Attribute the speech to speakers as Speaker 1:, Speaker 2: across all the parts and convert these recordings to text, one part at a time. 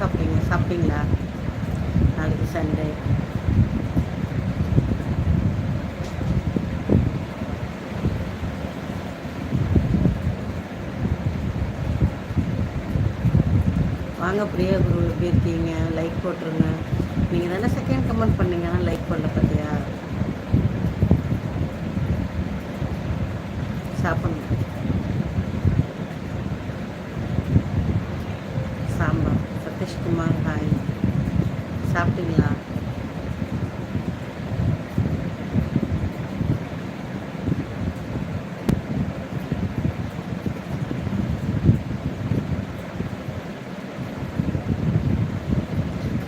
Speaker 1: சாப்பிட்டீங்க சாப்பிட்டீங்களா? நாளைக்கு சண்டே. வாங்க பிரியா குரு எப்படி இருக்கீங்க? லைக் போட்டுருங்க. நீங்கள் தானே செகண்ட் கமெண்ட் பண்ணுங்க. ராஜ்குமார் ஹாய் சாப்பிட்டீங்களா?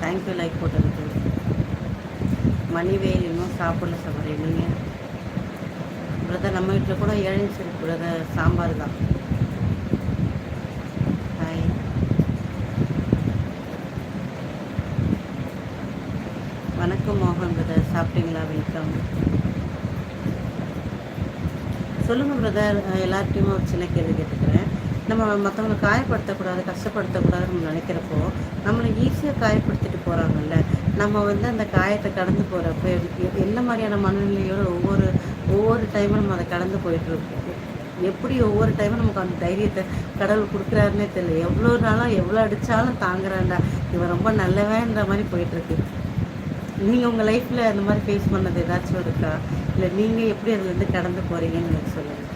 Speaker 1: தேங்க்யூ லைக் போட்டதுக்கு. மணிவேல் இன்னும் சாப்பிடல சபரி நீங்கள் பிரதர் நம்ம வீட்டில் கூட ஏழன்ஸ் பிரதர் சாம்பார் தான் ஹாய் வணக்கம் மோகன் பிரதர் சாப்பிட்டீங்களா வெல்கம் சொல்லுங்கள் பிரதர் எல்லார்ட்டையுமே ஒரு சின்ன கேள்வி கேட்டுக்கிறேன். நம்ம மற்றவங்களை காயப்படுத்தக்கூடாது கஷ்டப்படுத்தக்கூடாதுன்னு நம்ம நினைக்கிறப்போ நம்மளை ஈஸியாக காயப்படுத்திட்டு போகிறாங்கல்ல நம்ம வந்து அந்த காயத்தை கடந்து போகிறப்ப என்ன மாதிரியான மனநிலையோடு ஒவ்வொரு ஒவ்வொரு டைமும் நம்ம அதை கடந்து போயிட்டுருக்கோம். எப்படி ஒவ்வொரு டைமும் நமக்கு அந்த தைரியத்தை கடவுள் கொடுக்குறாருன்னே தெரியல. எவ்வளோ நாளும் எவ்வளோ அடித்தாலும் தாங்குறாண்டா இவன் ரொம்ப நல்லவேன்ற மாதிரி போயிட்டுருக்கு. நீங்கள் உங்கள் லைஃப்பில் அந்த மாதிரி ஃபேஸ் பண்ணது ஏதாச்சும் இருக்கா? இல்லை நீங்கள் எப்படி அதுலேருந்து கடந்து போகிறீங்கன்னு எனக்கு சொல்லுங்கள்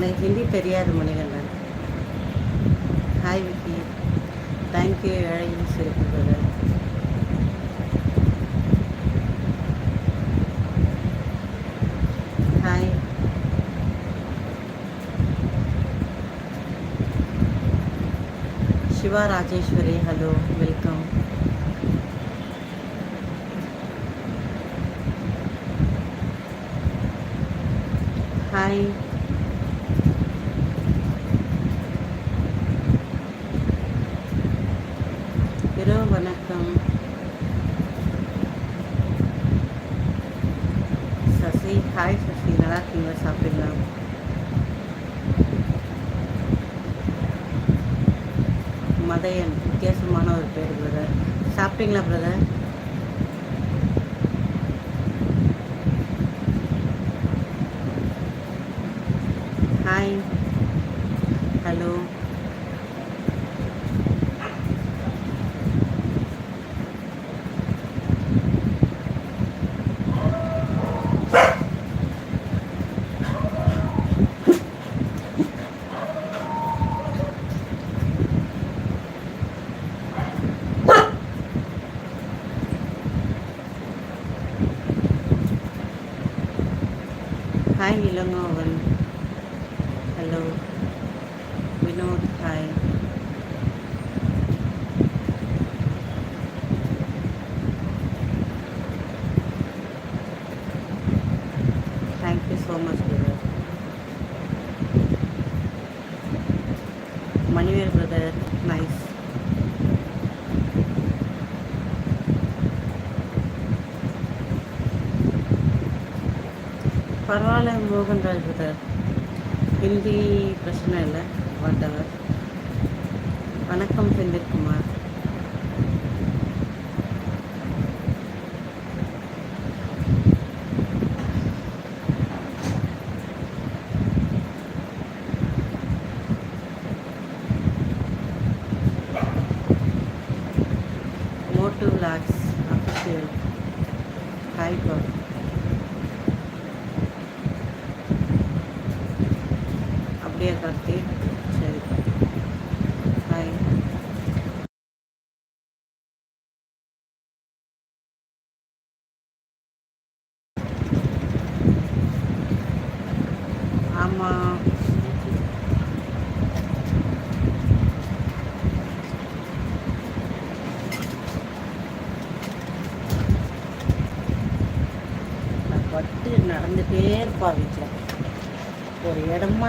Speaker 1: எனக்கு ஹிந்தி தெரியாது மணிகண்டன் ஹாய் விக்கி தேங்க்யூ ஏழையின் சிறப்பு brother hi Siva Rajeswari hello welcome hi இரவு வணக்கம் சசி ஹாய் சசி நல்லா இருக்கீங்களா சாப்பிட்டீங்களா மதையன் வித்தியாசமான ஒரு பேர் பிரதர் சாப்பிட்டீங்களா brother hi hello Hi, Nilangawan. Hello. Vinod, hi. Thank you so much, brother. Manuel, brother. Nice. பரவாயில்ல மோகன்ராஜ் பிரதர் ஹிந்தி பிரச்சனை இல்லை வாட் எவர் வணக்கம் செந்தில்குமார் மோட்டு விளாக்ஸ் அஃபிஷியல் ஹாய் அப்படியே கார்த்தி சரி. ஹாய் ஆமாம் விட்டு நடந்துகிட்டே இருப்பா வீட்டில் ஒரு இடமா